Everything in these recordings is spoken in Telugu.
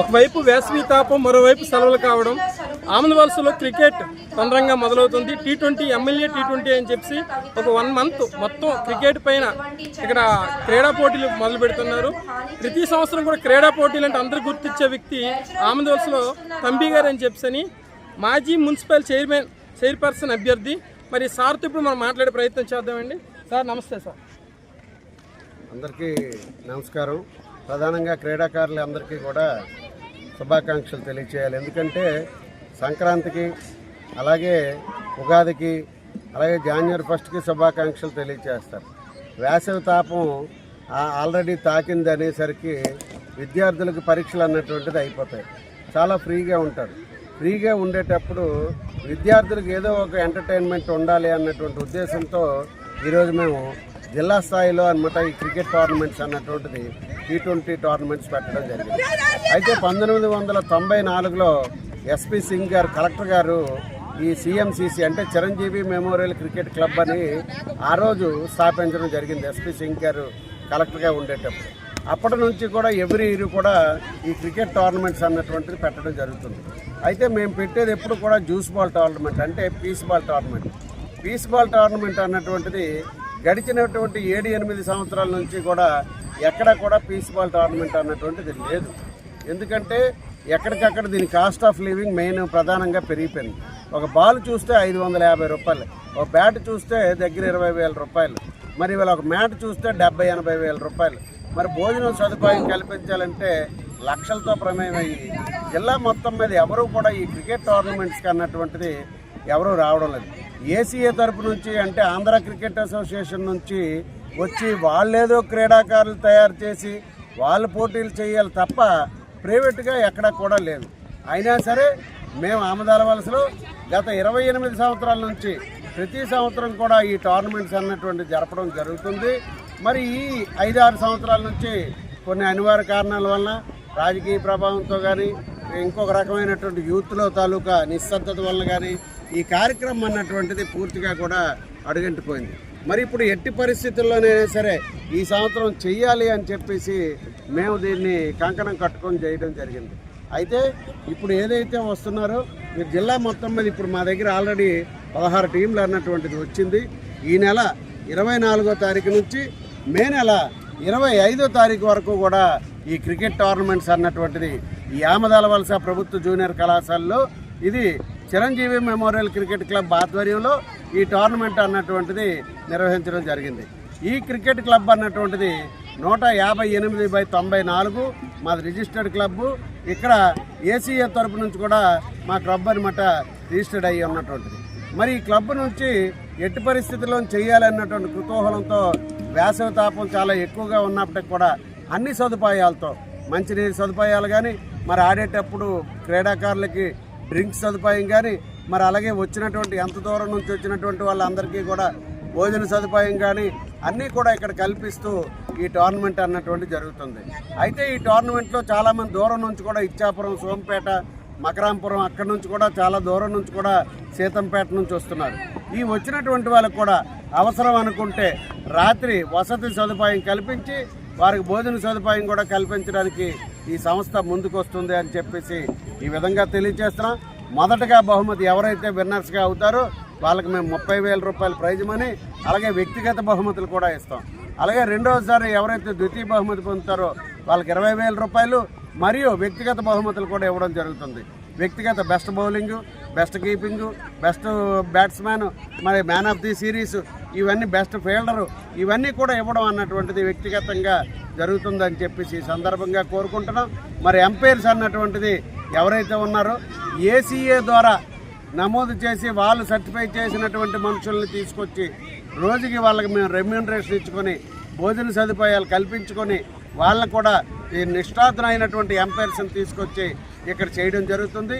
ఒకవైపు వేసవి తాపం మరోవైపు సెలవులు కావడం. ఆమెద వలసలో క్రికెట్ తొందరగా మొదలవుతుంది. T twenty MLA T twenty అని చెప్పి ఒక వన్ మంత్ మొత్తం క్రికెట్ పైన ఇక్కడ క్రీడా పోటీలు మొదలు పెడుతున్నారు. ప్రతి సంవత్సరం కూడా క్రీడా పోటీలు అంటే అందరూ గుర్తించే వ్యక్తి ఆమెద వలసలో తంబి గారు అని చెప్పని మాజీ మున్సిపల్ చైర్మన్ చైర్పర్సన్ అభ్యర్థి. మరి సార్తో ఇప్పుడు మనం మాట్లాడే ప్రయత్నం చేద్దామండి. సార్ నమస్తే సార్. అందరికీ నమస్కారం. ప్రధానంగా క్రీడాకారులు అందరికీ కూడా శుభాకాంక్షలు తెలియచేయాలి. ఎందుకంటే సంక్రాంతికి అలాగే ఉగాదికి అలాగే జాన్వరి ఫస్ట్కి శుభాకాంక్షలు తెలియచేస్తారు. వేసవి తాపం ఆ- ఆల్రెడీ తాకింది అనేసరికి విద్యార్థులకు పరీక్షలు అన్నటువంటిది అయిపోతాయి. చాలా ఫ్రీగా ఉంటారు. ఫ్రీగా ఉండేటప్పుడు విద్యార్థులకు ఏదో ఒక ఎంటర్టైన్మెంట్ ఉండాలి అన్నటువంటి ఉద్దేశంతో ఈరోజు మేము జిల్లా స్థాయిలో అనమాట ఈ క్రికెట్ టోర్నమెంట్స్ అన్నటువంటిది టీ ట్వంటీ టోర్నమెంట్స్ పెట్టడం జరిగింది. అయితే పంతొమ్మిది వందల తొంభై నాలుగులో ఎస్పి సింగ్ గారు కలెక్టర్ గారు ఈ సిఎంసిసి అంటే చిరంజీవి మెమోరియల్ క్రికెట్ క్లబ్ అని ఆ రోజు స్థాపించడం జరిగింది ఎస్పి సింగ్ గారు కలెక్టర్గా ఉండేటప్పుడు. అప్పటి నుంచి కూడా ఎవ్రీ ఇయర్ కూడా ఈ క్రికెట్ టోర్నమెంట్స్ అన్నటువంటిది పెట్టడం జరుగుతుంది. అయితే మేము పెట్టేది ఎప్పుడు కూడా జ్యూస్ బాల్ టోర్నమెంట్ అంటే piece ball tournament. Piece ball tournament అన్నటువంటిది గడిచినటువంటి ఏడు ఎనిమిది సంవత్సరాల నుంచి కూడా ఎక్కడ కూడా పీస్ టోర్నమెంట్ అన్నటువంటిది లేదు. ఎందుకంటే ఎక్కడికక్కడ దీని కాస్ట్ ఆఫ్ లివింగ్ మెయిన్ ప్రధానంగా పెరిగిపోయింది. ఒక బాల్ చూస్తే ఐదు వందల యాభై రూపాయలు ఒక బ్యాట్ చూస్తే దగ్గర ఇరవై వేల రూపాయలు మరి ఇవాళ ఒక మ్యాట్ చూస్తే డెబ్బై ఎనభై వేల రూపాయలు. మరి భోజనం సదుపాయం కల్పించాలంటే లక్షలతో ప్రమేయం అయ్యి జిల్లా మొత్తం మీద ఎవరూ కూడా ఈ క్రికెట్ టోర్నమెంట్స్కి అన్నటువంటిది ఎవరూ రావడం లేదు. ఏసీఏ తరపు నుంచి అంటే ఆంధ్ర క్రికెట్ అసోసియేషన్ నుంచి వచ్చి వాళ్ళేదో క్రీడాకారులు తయారు చేసి వాళ్ళు పోటీలు చేయాలి తప్ప ప్రైవేట్గా ఎక్కడా కూడా లేదు. అయినా సరే మేము ఆమదాల వలసలో గత ఇరవై ఎనిమిది సంవత్సరాల నుంచి ప్రతి సంవత్సరం కూడా ఈ టోర్నమెంట్స్ అన్నటువంటి జరపడం జరుగుతుంది. మరి ఈ ఐదారు సంవత్సరాల నుంచి కొన్ని అనివార్య కారణాల వలన రాజకీయ ప్రభావంతో కానీ ఇంకొక రకమైనటువంటి యూత్లో తాలూకా నిశ్శబ్దత వల్ల కానీ ఈ కార్యక్రమం అన్నటువంటిది పూర్తిగా కూడా అడుగంటిపోయింది. మరి ఇప్పుడు ఎట్టి పరిస్థితుల్లోనైనా సరే ఈ సంవత్సరం చెయ్యాలి అని చెప్పేసి మేము దీన్ని కంకణం కట్టుకొని చేయడం జరిగింది. అయితే ఇప్పుడు ఏదైతే వస్తున్నారో మీరు జిల్లా మొత్తం మీద ఇప్పుడు మా దగ్గర ఆల్రెడీ పదహారు టీంలు అన్నటువంటిది వచ్చింది. ఈ నెల ఇరవై నాలుగో తారీఖు నుంచి మే నెల ఇరవై ఐదో తారీఖు వరకు కూడా ఈ క్రికెట్ టోర్నమెంట్స్ అన్నటువంటిది ఈ ఆమదాల వలస ప్రభుత్వ జూనియర్ కళాశాలలో ఇది చిరంజీవి మెమోరియల్ క్రికెట్ క్లబ్ ఆధ్వర్యంలో ఈ టోర్నమెంట్ అన్నటువంటిది నిర్వహించడం జరిగింది. ఈ క్రికెట్ క్లబ్ అన్నటువంటిది నూట యాభై ఎనిమిది బై తొంభై నాలుగు మాది రిజిస్టర్డ్ క్లబ్బు. ఇక్కడ ఏసీఏ తరపు నుంచి కూడా మా క్లబ్ అనమాట రిజిస్టర్డ్ అయ్యి ఉన్నటువంటిది. మరి ఈ క్లబ్ నుంచి ఎట్టి పరిస్థితుల్లో చేయాలన్నటువంటి కుతూహలంతో వేసవి తాపం చాలా ఎక్కువగా ఉన్నప్పటికి కూడా అన్ని సదుపాయాలతో మంచినీరు సదుపాయాలు కానీ మరి ఆడేటప్పుడు క్రీడాకారులకి డ్రింక్స్ సదుపాయం కానీ మరి అలాగే వచ్చినటువంటి ఎంత దూరం నుంచి వచ్చినటువంటి వాళ్ళందరికీ కూడా భోజన సదుపాయం కానీ అన్నీ కూడా ఇక్కడ కల్పిస్తూ ఈ టోర్నమెంట్ అన్నటువంటి జరుగుతుంది. అయితే ఈ టోర్నమెంట్లో చాలామంది దూరం నుంచి కూడా ఇచ్చాపురం సోంపేట మకరాంపురం అక్కడి నుంచి కూడా చాలా దూరం నుంచి కూడా సీతంపేట నుంచి వస్తున్నారు. ఈ వచ్చినటువంటి వాళ్ళకు కూడా అవసరం అనుకుంటే రాత్రి వసతి సదుపాయం కల్పించి వారికి భోజన సదుపాయం కూడా కల్పించడానికి ఈ సంస్థ ముందుకొస్తుంది అని చెప్పేసి ఈ విధంగా తెలియజేస్తున్నాం. మొదటగా బహుమతి ఎవరైతే విన్నర్స్గా అవుతారో వాళ్ళకి మేము ముప్పై వేల రూపాయల ప్రైజ్ మనీ అలాగే వ్యక్తిగత బహుమతులు కూడా ఇస్తాం. అలాగే రెండోసారి ఎవరైతే ద్వితీయ బహుమతి పొందుతారో వాళ్ళకి ఇరవై వేల రూపాయలు మరియు వ్యక్తిగత బహుమతులు కూడా ఇవ్వడం జరుగుతుంది. వ్యక్తిగత best bowling best keeping best batsmen మరి మ్యాన్ ఆఫ్ ది సిరీస్ ఇవన్నీ బెస్ట్ ఫీల్డరు. ఇవన్నీ కూడా ఇవ్వడం అన్నటువంటిది వ్యక్తిగతంగా జరుగుతుందని చెప్పేసి ఈ సందర్భంగా కోరుకుంటున్నాం. మరి ఎంపైర్స్ అన్నటువంటిది ఎవరైతే ఉన్నారో ఏసీఏ ద్వారా నమోదు చేసి వాళ్ళు సర్టిఫై చేసినటువంటి మనుషుల్ని తీసుకొచ్చి రోజుకి వాళ్ళకి మేము రెమ్యూనరేషన్ ఇచ్చుకొని భోజన సదుపాయాలు కల్పించుకొని వాళ్ళకు కూడా ఈ నిష్ఠాతులైనటువంటి ఎంపైర్స్ని తీసుకొచ్చి ఇక్కడ చేయడం జరుగుతుంది.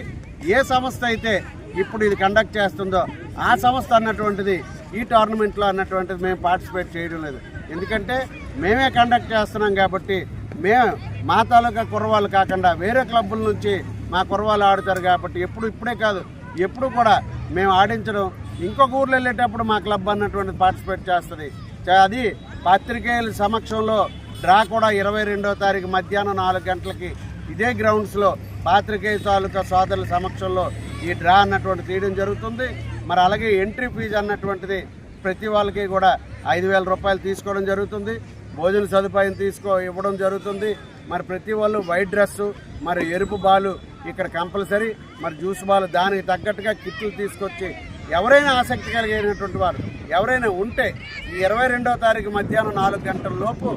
ఏ సంస్థ అయితే ఇప్పుడు ఇది కండక్ట్ చేస్తుందో ఆ సంస్థ అన్నటువంటిది ఈ టోర్నమెంట్లో అన్నటువంటిది మేము పార్టిసిపేట్ చేయడం లేదు. ఎందుకంటే మేమే కండక్ట్ చేస్తున్నాం కాబట్టి మేము మా తాలూకా కుర్రవాళ్ళు కాకుండా వేరే క్లబ్బుల నుంచి మా కుర్రవాళ్ళు ఆడుతారు కాబట్టి ఎప్పుడు ఇప్పుడే కాదు ఎప్పుడు కూడా మేము ఆడించడం. ఇంకొక ఊర్లో వెళ్ళేటప్పుడు మా క్లబ్ అన్నటువంటి పార్టిసిపేట్ చేస్తుంది. చ- అది పత్రికేయుల సమక్షంలో డ్రా కూడా ఇరవై రెండో తారీఖు మధ్యాహ్నం నాలుగు గంటలకి ఇదే గ్రౌండ్స్లో పాత్రికేయ తాలూకా సోదరుల సమక్షంలో ఈ డ్రా అన్నటువంటి తీయడం జరుగుతుంది. మరి అలాగే ఎంట్రీ ఫీజు అన్నటువంటిది ప్రతి వాళ్ళకి కూడా ఐదు వేల రూపాయలు తీసుకోవడం జరుగుతుంది. భోజన సదుపాయం తీసుకో ఇవ్వడం జరుగుతుంది. మరి ప్రతి వాళ్ళు వైట్ డ్రెస్సు మరి ఎరుపు బాలు ఇక్కడ కంపల్సరీ. మరి జ్యూస్ బాల్ దానికి తగ్గట్టుగా కిట్లు తీసుకొచ్చి ఎవరైనా ఆసక్తి కలిగినటువంటి వారు ఎవరైనా ఉంటే ఈ ఇరవై రెండవ తారీఖు మధ్యాహ్నం నాలుగు గంటల లోపు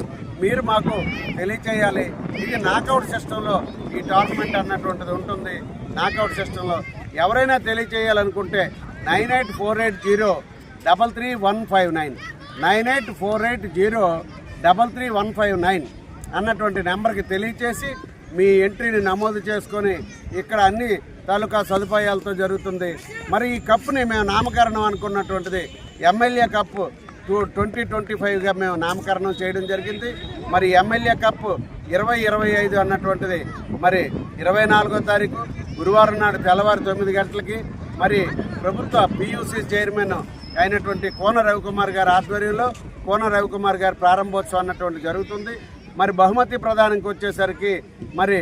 మీరు మాకు తెలియచేయాలి. ఇది నాకౌట్ సిస్టంలో ఈ టోర్నమెంట్ అన్నటువంటిది ఉంటుంది. నాకౌట్ సిస్టంలో ఎవరైనా తెలియచేయాలనుకుంటే nine eight four eight zero double three one five nine. Nine eight four eight zero double three one five nine అన్నటువంటి నెంబర్కి తెలియచేసి మీ ఎంట్రీని నమోదు చేసుకొని ఇక్కడ అన్ని తాలూకా సదుపాయాలతో జరుగుతుంది. మరి ఈ కప్పుని మేము నామకరణం అనుకున్నటువంటిది MLA cup two twenty twenty ఫైవ్గా మేము నామకరణం చేయడం జరిగింది. మరి ఎమ్మెల్యే కప్పు ఇరవై ఇరవై ఐదు అన్నటువంటిది మరి ఇరవై నాలుగో తారీఖు గురువారం నాడు తెల్లవారు తొమ్మిది గంటలకి మరి ప్రభుత్వ పియూసీ చైర్మన్ అయినటువంటి కోన రవికుమార్ గారి ఆధ్వర్యంలో కోన రవికుమార్ గారి ప్రారంభోత్సవం అన్నటువంటి జరుగుతుంది. మరి బహుమతి ప్రదానానికి వచ్చేసరికి మరి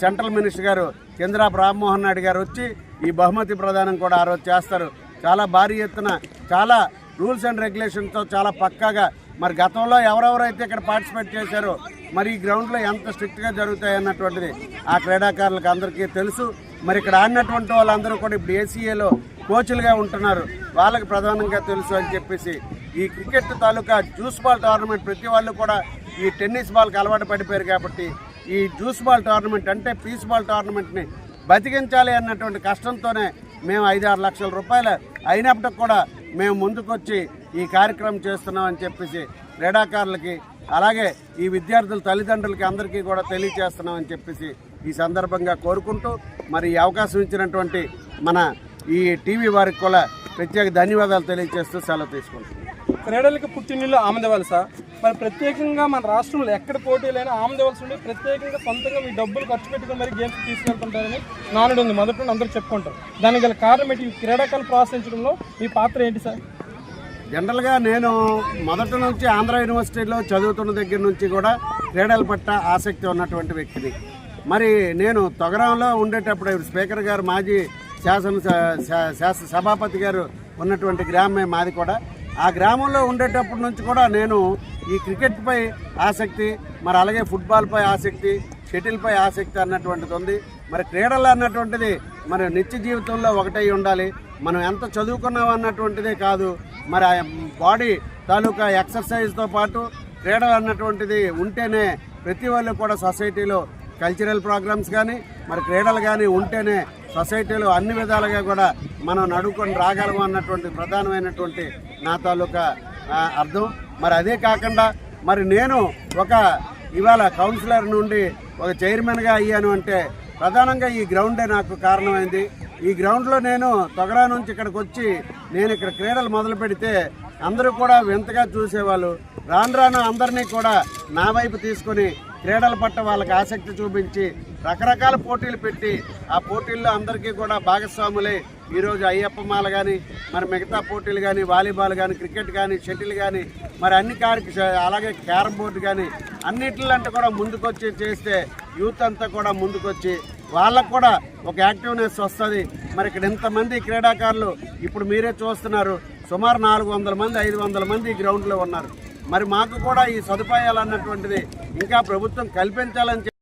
సెంట్రల్ మినిస్టర్ గారు చంద్ర రామ్మోహన్ నాయుడు గారు వచ్చి ఈ బహుమతి ప్రదానం కూడా ఆ రోజు చేస్తారు. చాలా భారీ ఎత్తున చాలా రూల్స్ అండ్ రెగ్యులేషన్తో చాలా పక్కాగా మరి గతంలో ఎవరెవరైతే ఇక్కడ పార్టిసిపేట్ చేశారో మరి ఈ గ్రౌండ్లో ఎంత స్ట్రిక్ట్గా జరుగుతాయి అన్నటువంటిది ఆ క్రీడాకారులకు అందరికీ తెలుసు. మరి ఇక్కడ ఆడినటువంటి వాళ్ళందరూ కూడా ఇప్పుడు ఏసీఏలో కోచ్లుగా ఉంటున్నారు. వాళ్ళకి ప్రధానంగా తెలుసు అని చెప్పేసి ఈ క్రికెట్ తాలూకా జ్యూస్ బాల్ టోర్నమెంట్ ప్రతి వాళ్ళు కూడా ఈ టెన్నిస్ బాల్కి అలవాటు పడిపోయారు కాబట్టి ఈ జ్యూస్ బాల్ టోర్నమెంట్ అంటే పీస్ బాల్ టోర్నమెంట్ని బతికించాలి అన్నటువంటి కష్టంతోనే మేము ఐదు ఆరు లక్షల రూపాయలు అయినప్పటికి కూడా మేము ముందుకొచ్చి ఈ కార్యక్రమం చేస్తున్నామని చెప్పేసి క్రీడాకారులకి అలాగే ఈ విద్యార్థుల తల్లిదండ్రులకి అందరికీ కూడా తెలియజేస్తున్నామని చెప్పేసి ఈ సందర్భంగా కోరుకుంటూ మరి ఈ అవకాశం ఇచ్చినటువంటి మన ఈ టీవీ వారికి కూడా ప్రత్యేక ధన్యవాదాలు తెలియజేస్తూ సెలవు తీసుకుంటున్నాం. క్రీడలకు పుట్టినిల్లు సార్. మరి ప్రత్యేకంగా మన రాష్ట్రంలో ఎక్కడ పోటీలైనా ఆమదవలస ఉండి ప్రత్యేకంగా సొంతంగా మీ డబ్బులు ఖర్చు పెట్టుకుని మరి గేమ్స్ తీసుకెళ్తుంటారని నానుడు ఉంది మొదటి నుండి అందరూ చెప్పుకుంటారు. దానికి గల కారణం ఏంటి? క్రీడాకారులు ప్రోత్సహించడంలో మీ పాత్ర ఏంటి సార్? జనరల్గా నేను మొదటి నుంచి ఆంధ్ర యూనివర్సిటీలో చదువుతున్న దగ్గర నుంచి కూడా క్రీడల పట్ల ఆసక్తి ఉన్నటువంటి వ్యక్తిని. మరి నేను తొగరంలో ఉండేటప్పుడు స్పీకర్ గారు మాజీ శాసన శాసన సభాపతి గారు ఉన్నటువంటి గ్రామమే మాది కూడా. ఆ గ్రామంలో ఉండేటప్పటి నుంచి కూడా నేను ఈ క్రికెట్పై ఆసక్తి మరి అలాగే ఫుట్బాల్పై ఆసక్తి షటిల్పై ఆసక్తి అన్నటువంటిది ఉంది. మరి క్రీడలు అన్నటువంటిది మరి నిత్య జీవితంలో ఒకటై ఉండాలి. మనం ఎంత చదువుకున్నాం అన్నటువంటిదే కాదు. మరి ఆ బాడీ తాలూకా ఎక్సర్సైజ్తో పాటు క్రీడలు అన్నటువంటిది ఉంటేనే ప్రతి వాళ్ళు కూడా సొసైటీలో కల్చరల్ ప్రోగ్రామ్స్ కానీ మరి క్రీడలు కానీ ఉంటేనే సొసైటీలో అన్ని విధాలుగా కూడా మనం నడుకొని రాగలము అన్నటువంటి ప్రధానమైనటువంటి నా తాలూకా అర్థం. మరి అదే కాకుండా మరి నేను ఒక ఇవాళ కౌన్సిలర్ నుండి ఒక చైర్మన్గా అయ్యాను అంటే ప్రధానంగా ఈ గ్రౌండే నాకు కారణమైంది. ఈ గ్రౌండ్లో నేను తొగరా నుంచి ఇక్కడికి వచ్చి నేను ఇక్కడ క్రీడలు మొదలు పెడితే అందరూ కూడా వింతగా చూసేవాళ్ళు. రాను రాను అందరినీ కూడా నా వైపు తీసుకొని క్రీడల పట్ల వాళ్ళకి ఆసక్తి చూపించి రకరకాల పోటీలు పెట్టి ఆ పోటీల్లో అందరికీ కూడా భాగస్వాములే ఈరోజు అయ్యప్పమాల కానీ మరి మిగతా పోటీలు కానీ వాలీబాల్ కానీ క్రికెట్ కానీ షటిల్ కానీ మరి అన్ని కార్య అలాగే క్యారం బోర్డు కానీ అన్నిటిలంటే కూడా ముందుకొచ్చి చేస్తే యూత్ అంతా కూడా ముందుకొచ్చి వాళ్ళకు కూడా ఒక యాక్టివ్నెస్ వస్తుంది. మరి ఇక్కడ ఇంతమంది క్రీడాకారులు ఇప్పుడు మీరే చూస్తున్నారు. సుమారు నాలుగు వందల మంది ఐదు వందల మంది గ్రౌండ్లో ఉన్నారు. మరి మాకు కూడా ఈ సదుపాయాలు అన్నటువంటిది ఇంకా ప్రభుత్వం కల్పించాలని చెప్పి